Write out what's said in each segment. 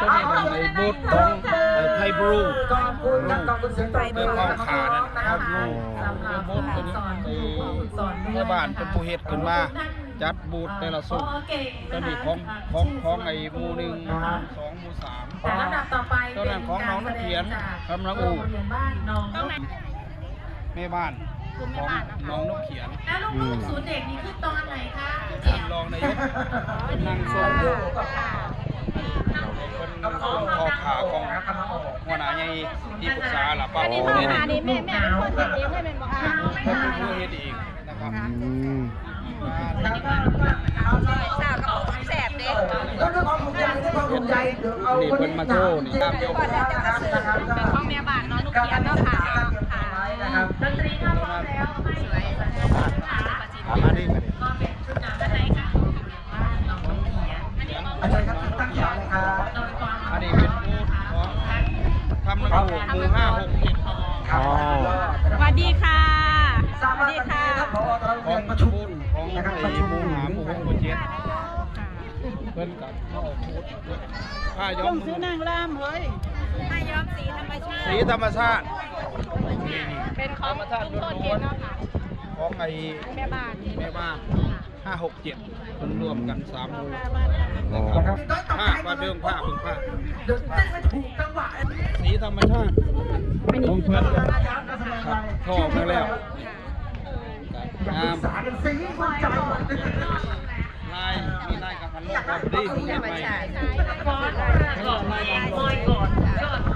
ตัวนี้เป็นไอ้บูธของไอ้ไทยบรูกองบุญกับกองบุญเสียงตบเมื่อความขานั่นนะครับบรูเป็นบูธตัวนี้แม่บ้านเป็นผู้เฮ็ดขึ้นมาจัดบูธแต่ละสุกตัวนี้ของของของไอ้หมู่หนึ่งมูสองหมู่สามแต่ลำดับต่อไปตัวนั้นของน้องนักเขียนกำลังอู่แม่บ้านของน้องนกเขียนแล้วลูกศูนย์เด็กนี่คือตอนไหนคะท่านรองนายกนั่งทรง อยู่เป็นคนคอขาของหัวหน้าใหญ่ที่ปรึกษาหล่ะป้าอันนี้โอ้ทำนี่อาหานี่แม่แม่เป็นคนเฮ็ดเองให้แม่นบ่คะเป็นผู้เฮ็ดเองนะครับอืมสาวกับผมแสบเด้ก็ด้วยความภูมิใจด้วยความภูมิใจเดี๋ยวเอาคนเมาโชว์นี่ครับก่อนจะมาซื้อเป็นของแม่บ้านเนาะลูกเขียนเนาะค่ะค่ะนดนตรีเข้าพร้อมแล้วให้ ทำนักบูธหมู่ห้าหกเจ็ดอ๋อ สวัสดีค่ะสทราบวัสว่าดีตอนค่ะนี้ท่านผอตอนของประชุมบูธของไอ้หมู่หาหมู่หกหมู่เจ็ดเพิ่นกับเขาออกบูธผ้าย้อมซื้อนางรำเฮ้ยผ้าย้อมสีธรรมชาติ สีธรรมชาติ เป็นของชุมชนเฮ็ดเนาะค่ะของไอ้แม่บ้าน แม่บ้าน ห้าหกเจ็ดคนรวมกันสามหมู่อ๋อนะครับผ้ามาเดิมผ้าเพิ่งผ้าเดี๋ยวเต้นไม่ถูกจังหวะสีธรรมชาติของเพื่อนครับท่อมาแล้วงามสารกันสีมั่นใจลายมีลายกับพันโลกครับดีผมเห็นไหมก่อนก่อนลอยก่อน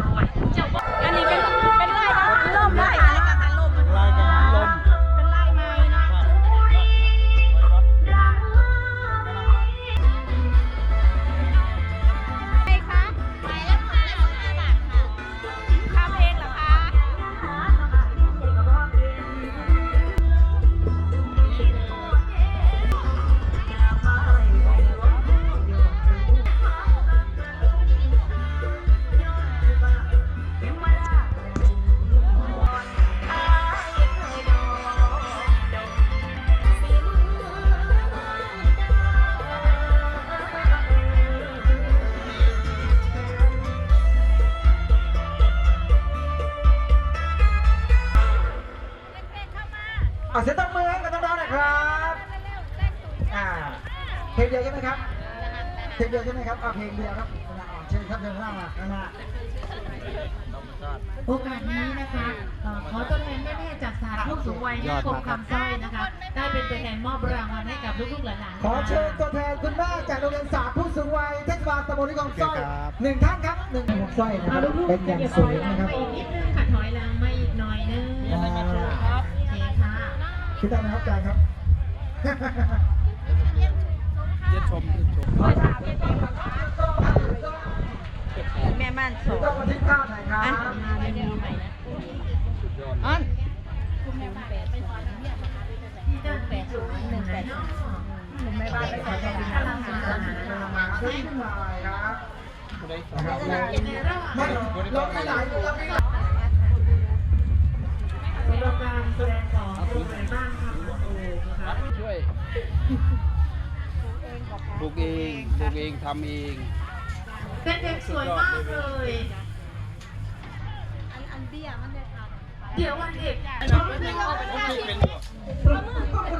เอาเสียงตบมือให้กับน้องๆหน่อยครับอ่าเพลงเดียวใช่ไหมครับเพลงเดียวใช่ไหมครับเอาเพลงเดียวครับอ่าเชิญครับเชิญข้างมาข้างหน้าโอกาสนี้นะคะเอ่อขอตัวแทนแม่ๆจากสาผู้สูงวัยให้คมคำสร้อยนะคะ ได้เป็นตัวแทนมอบรางวัลให้กับลูกๆหลานๆขอเชิญตัวแทนคุณแม่จากโรงเรียนศาสตร์ผู้สูงวัยเทศบาลตำบลนิคมสร้อยหนึ่งท่านครับหนึ่งหมวกสร้อยนะคเอารับลูกๆเป็นอย่างขยับสูถองยหลังนะครับมาอีกนิดนึงค่ะถอยหลังมาอีกหน่อยนึงอ่าโอเคค่ะ คิดได้ไหมครับอาจารย์ครับเย็ดชมเย็ดชมแม่ม่านโสถูกต้องวันที่เก้าไหนครับอันที่เดินไปสู่หนึ่งแปดศูนย์ไม่ได้เลยครับต้องมีการศึกษามาขึ้นมาครับผู้ใดนะครับไม่เราไม่หลายเราไม่หลาย กเองปลูกเองทำเองเป็นเด็กสวยมากเลย อันอันเบี้ยมันได้ครับเดี๋ยววันเด็กที่เป็นเ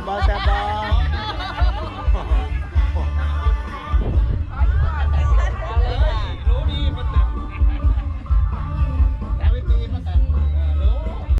บบ่แซ่บบ่แซ่บบ่